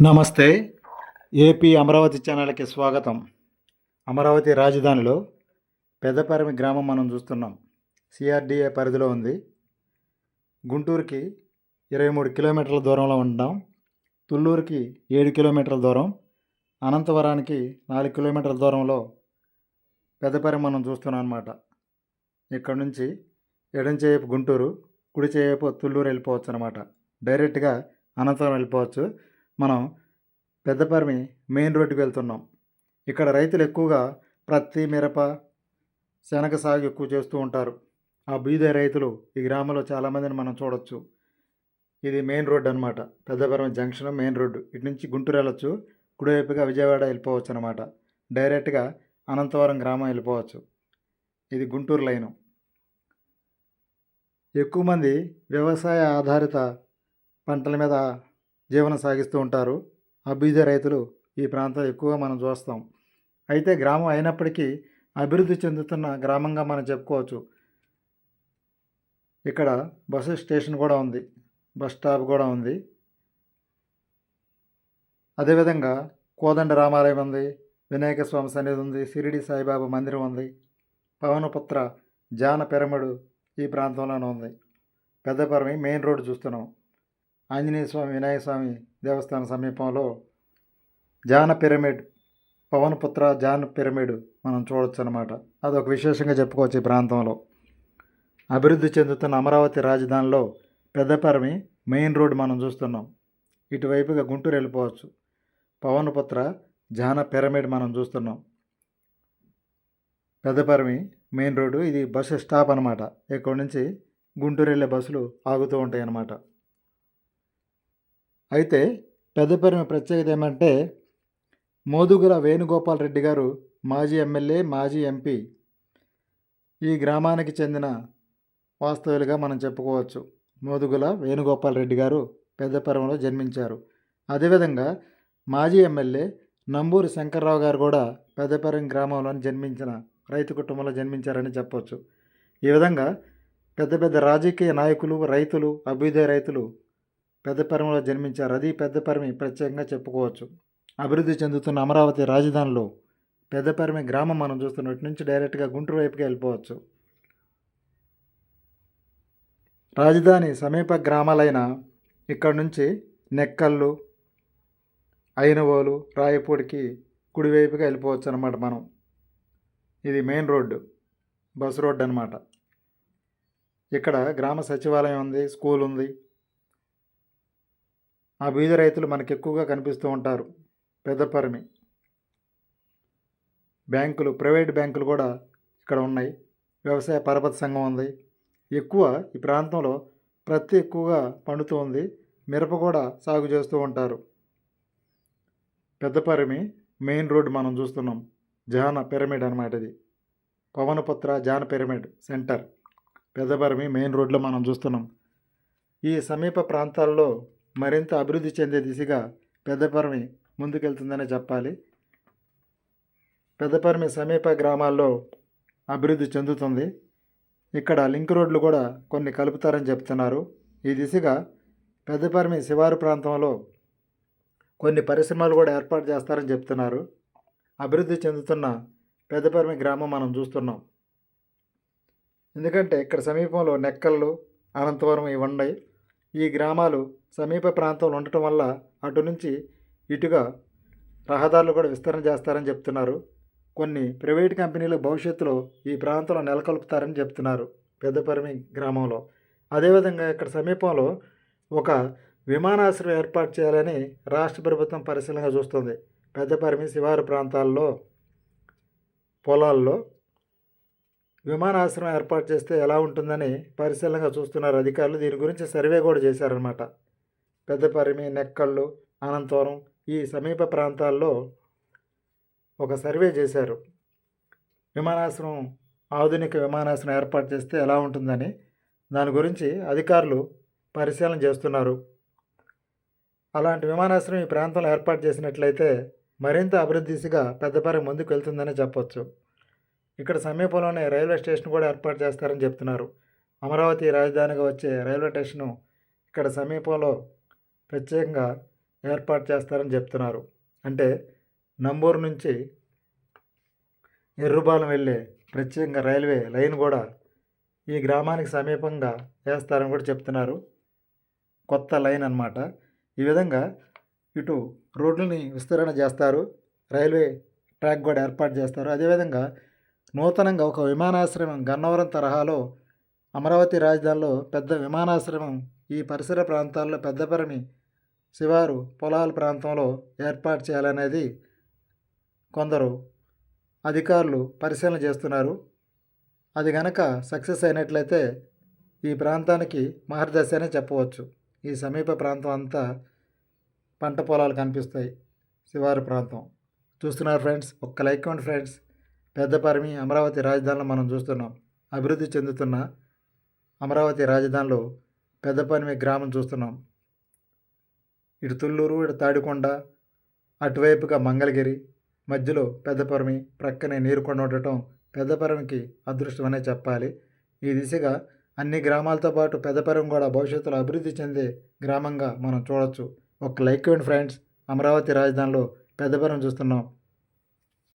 నమస్తే ఏపీ అమరావతి ఛానల్కి స్వాగతం. అమరావతి రాజధానిలో పెద్దపరిమి గ్రామం మనం చూస్తున్నాం. సిఆర్డిఏ పరిధిలో ఉంది. గుంటూరుకి ఇరవై మూడు కిలోమీటర్ల దూరంలో ఉంటాం తుళ్ళూరుకి ఏడు కిలోమీటర్ల దూరం. అనంతవరానికి నాలుగు కిలోమీటర్ల దూరంలో పెద్దపరిమి మనం చూస్తున్నాం అనమాట ఇక్కడ నుంచి ఎడం చేయపు గుంటూరు కుడి చేయపు తుళ్ళూరు వెళ్ళిపోవచ్చు అనమాట డైరెక్ట్గా అనంతవరం వెళ్ళిపోవచ్చు. మనం పెద్దపరిమి మెయిన్ రోడ్డుకి వెళ్తున్నాం. ఇక్కడ రైతులు ఎక్కువగా ప్రత్తి మిరప శనగ సాగు ఎక్కువ చేస్తూ ఉంటారు. ఆ బీద రైతులు ఈ గ్రామంలో చాలామందిని మనం చూడొచ్చు. ఇది మెయిన్ రోడ్ అనమాట పెద్దపరిమి జంక్షన్ మెయిన్ రోడ్డు. ఇటు నుంచి గుంటూరు వెళ్ళొచ్చు కుడివైపుగా విజయవాడ వెళ్ళిపోవచ్చు అనమాట డైరెక్ట్గా అనంతవరం గ్రామం వెళ్ళిపోవచ్చు. ఇది గుంటూరు లైను. ఎక్కువ మంది వ్యవసాయ ఆధారిత పంటల మీద జీవనం సాగిస్తూ ఉంటారు. అభ్యుదయ రైతులు ఈ ప్రాంతం ఎక్కువగా మనం చూస్తాం. అయితే గ్రామం అయినప్పటికీ అభివృద్ధి చెందుతున్న గ్రామంగా మనం చెప్పుకోవచ్చు. ఇక్కడ బస్సు స్టేషన్ కూడా ఉంది. బస్ స్టాప్ కూడా ఉంది. అదేవిధంగా కోదండ రామాలయం ఉంది. వినాయక స్వామి సన్నిధి ఉంది. షిరిడి సాయిబాబా మందిరం ఉంది. పవనపుత్ర జాన పిరమిడ్ ఈ ప్రాంతంలోనే ఉంది. పెద్దపరమి మెయిన్ రోడ్డు చూస్తున్నాం. ఆంజనేయ స్వామి వినాయక స్వామి దేవస్థానం సమీపంలో జాన పిరమిడ్ పవనపుత్ర జాన పిరమిడ్ మనం చూడొచ్చు అనమాట అదొక విశేషంగా చెప్పుకోవచ్చు ఈ ప్రాంతంలో. అభివృద్ధి చెందుతున్న అమరావతి రాజధానిలో పెద్దపరమి మెయిన్ రోడ్ మనం చూస్తున్నాం. ఇటువైపుగా గుంటూరు వెళ్ళిపోవచ్చు. పవనపుత్ర జాన పిరమిడ్ మనం చూస్తున్నాం. పెద్దపరమి మెయిన్ రోడ్డు ఇది బస్సు స్టాప్ అనమాట ఇక్కడ నుంచి గుంటూరు వెళ్ళే బస్సులు ఆగుతూ ఉంటాయి అన్నమాట అయితే పెద్దపరిమి ప్రత్యేకత ఏమంటే మోదుగుల వేణుగోపాల్ రెడ్డి గారు మాజీ ఎమ్మెల్యే మాజీ ఎంపీ ఈ గ్రామానికి చెందిన వాస్తవులుగా మనం చెప్పుకోవచ్చు. మోదుగుల వేణుగోపాల్ రెడ్డి గారు పెద్దపరంలో జన్మించారు. అదేవిధంగా మాజీ ఎమ్మెల్యే నంబూరి శంకర్రావు గారు కూడా పెద్దపరం గ్రామంలో జన్మించిన రైతు కుటుంబంలో జన్మించారని చెప్పవచ్చు ఈ విధంగా పెద్ద పెద్ద రాజకీయ నాయకులు రైతులు అభ్యుదయ రైతులు పెద్దపరిమిలో జన్మించారు. అది పెద్దపరిమి ప్రత్యేకంగా చెప్పుకోవచ్చు. అభివృద్ధి చెందుతున్న అమరావతి రాజధానిలో పెద్దపరిమి గ్రామం మనం చూస్తున్నట్టు నుంచి డైరెక్ట్గా గుంటూరు వైపుకి వెళ్ళిపోవచ్చు. రాజధాని సమీప గ్రామాలైన ఇక్కడ నుంచి నెక్కల్లు అయినవోలు రాయపూడికి కుడివైపుగా వెళ్ళిపోవచ్చు అనమాట మనం. ఇది మెయిన్ రోడ్డు బస్ రోడ్డు అనమాట ఇక్కడ గ్రామ సచివాలయం ఉంది స్కూల్ ఉంది ఆ బీద రైతులు మనకు ఎక్కువగా కనిపిస్తూ ఉంటారు. పెద్దపరిమి బ్యాంకులు ప్రైవేట్ బ్యాంకులు కూడా ఇక్కడ ఉన్నాయి. వ్యవసాయ పరపతి సంఘం ఉంది. ఎక్కువ ఈ ప్రాంతంలో ప్రతి ఎక్కువగా పండుతూ ఉంది. మిరప కూడా సాగు చేస్తూ ఉంటారు. పెద్దపరిమి మెయిన్ రోడ్ మనం చూస్తున్నాం. జాన పిరమిడ్ అనమాట ఇది. పవనపుత్ర జాన పిరమిడ్ సెంటర్. పెద్దపరిమి మెయిన్ రోడ్లో మనం చూస్తున్నాం. ఈ సమీప ప్రాంతాల్లో మరింత అభివృద్ధి చెందే దిశగా పెద్దపరమి ముందుకెళ్తుందనే చెప్పాలి. పెద్దపర్మి సమీప గ్రామాల్లో అభివృద్ధి చెందుతుంది. ఇక్కడ లింక్ రోడ్లు కూడా కొన్ని కలుపుతారని చెప్తున్నారు. ఈ దిశగా పెద్దపర్మి శివారు ప్రాంతంలో కొన్ని పరిశ్రమలు కూడా ఏర్పాటు చేస్తారని చెప్తున్నారు. అభివృద్ధి చెందుతున్న పెద్దపర్మి గ్రామం మనం చూస్తున్నాం. ఎందుకంటే ఇక్కడ సమీపంలో నెక్కళ్ళు అనంతవరం ఇవి ఉన్నాయి. ఈ గ్రామాలు సమీప ప్రాంతంలో ఉండటం వల్ల అటు నుంచి ఇటుగా రహదారులు కూడా విస్తరణ చేస్తారని చెప్తున్నారు. కొన్ని ప్రైవేట్ కంపెనీలు భవిష్యత్తులో ఈ ప్రాంతంలో నెలకొల్పుతారని చెప్తున్నారు పెద్దపరిమి గ్రామంలో. అదేవిధంగా ఇక్కడ సమీపంలో ఒక విమానాశ్రయం ఏర్పాటు చేయాలని రాష్ట్ర ప్రభుత్వం పరిశీలనగా చూస్తుంది. పెద్దపరిమి శివారు ప్రాంతాల్లో పొలాల్లో విమానాశ్రయం ఏర్పాటు చేస్తే ఎలా ఉంటుందని పరిశీలనగా చూస్తున్నారు అధికారులు. దీని గురించి సర్వే కూడా చేశారనమాట పెద్దపరిమి నెక్కళ్ళు అనంతవరం ఈ సమీప ప్రాంతాల్లో ఒక సర్వే చేశారు. విమానాశ్రయం ఆధునిక విమానాశ్రయం ఏర్పాటు చేస్తే ఎలా ఉంటుందని దాని గురించి అధికారులు పరిశీలన చేస్తున్నారు. అలాంటి విమానాశ్రయం ఈ ప్రాంతంలో ఏర్పాటు చేసినట్లయితే మరింత అభివృద్ధి దిశగా పెద్దపరి ముందుకు వెళ్తుందని చెప్పొచ్చు. ఇక్కడ సమీపంలోనే రైల్వే స్టేషన్ కూడా ఏర్పాటు చేస్తారని చెప్తున్నారు. అమరావతి రాజధానిగా వచ్చే రైల్వే స్టేషను ఇక్కడ సమీపంలో ప్రత్యేకంగా ఏర్పాటు చేస్తారని చెప్తున్నారు. అంటే నంబూరు నుంచి ఎర్రుబాలెం వెళ్ళే ప్రత్యేకంగా రైల్వే లైన్ కూడా ఈ గ్రామానికి సమీపంగా వేస్తారని కూడా చెప్తున్నారు. కొత్త లైన్ అన్నమాట. ఈ విధంగా ఇటు రోడ్లని విస్తరణ చేస్తారు. రైల్వే ట్రాక్ కూడా ఏర్పాటు చేస్తారు. అదేవిధంగా నూతనంగా ఒక విమానాశ్రయం గన్నవరం తరహాలో అమరావతి రాజధానిలో పెద్ద విమానాశ్రయం ఈ పరిసర ప్రాంతాల్లో పెద్దపరమి శివారు పొలాల ప్రాంతంలో ఏర్పాటు చేయాలనేది కొందరు అధికారులు పరిశీలన చేస్తున్నారు. అది గనక సక్సెస్ అయినట్లయితే ఈ ప్రాంతానికి మహర్దశ అనే చెప్పవచ్చు. ఈ సమీప ప్రాంతం అంతా పంట పొలాలు కనిపిస్తాయి. శివారు ప్రాంతం. చూస్తున్నారు ఫ్రెండ్స్ ఒక్క లైక్ ఇవ్వండి ఫ్రెండ్స్. పెద్దపరిమి అమరావతి రాజధానిలో మనం చూస్తున్నాం. అభివృద్ధి చెందుతున్న అమరావతి రాజధానిలో పెద్దపరిమి గ్రామం చూస్తున్నాం. ఇటు తుళ్ళూరు ఇటు తాడికొండ అటువైపుగా మంగళగిరి మధ్యలో పెద్దపరమి ప్రక్కనే నీరుకొండ ఉండటం పెద్దపరంకి అదృష్టం అనే చెప్పాలి. ఈ దిశగా అన్ని గ్రామాలతో పాటు పెద్దపరం కూడా భవిష్యత్తులో అభివృద్ధి చెందే గ్రామంగా మనం చూడొచ్చు. ఒక లైక్ ఇవ్వండి ఫ్రెండ్స్. అమరావతి రాజధానిలో పెద్దపరం చూస్తున్నాం.